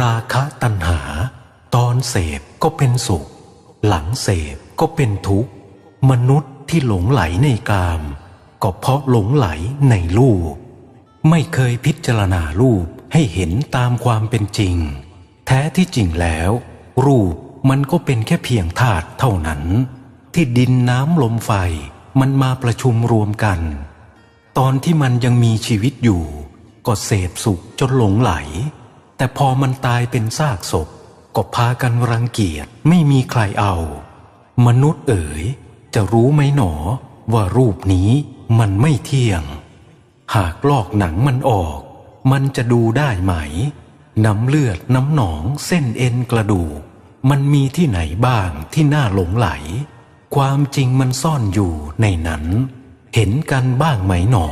ราคะตัณหา ตอนเสพก็เป็นสุข หลังเสพก็เป็นทุกข์ มนุษย์ที่หลงไหลในกาม ก็เพราะหลงไหลในรูป ไม่เคยพิจารณารูปให้เห็นตามความเป็นจริง แท้ที่จริงแล้ว รูปมันก็เป็นแค่เพียงธาตุเท่านั้น ที่ดินน้ำลมไฟมันมาประชุมรวมกัน ตอนที่มันยังมีชีวิตอยู่ ก็เสพสุขจนหลงไหล แต่พอมันตายเป็นซากศพก็พากันรังเกียจไม่มีใครเอา มนุษย์เอ๋ย จะรู้ไหมหนอว่ารูปนี้มันไม่เที่ยง หากลอกหนังมันออก มันจะดูได้ไหม น้ำเลือดน้ำหนองเส้นเอ็นกระดูก มันมีที่ไหนบ้างที่น่าหลงไหล ความจริงมันซ่อนอยู่ในนั้น เห็นกันบ้างไหมหนอ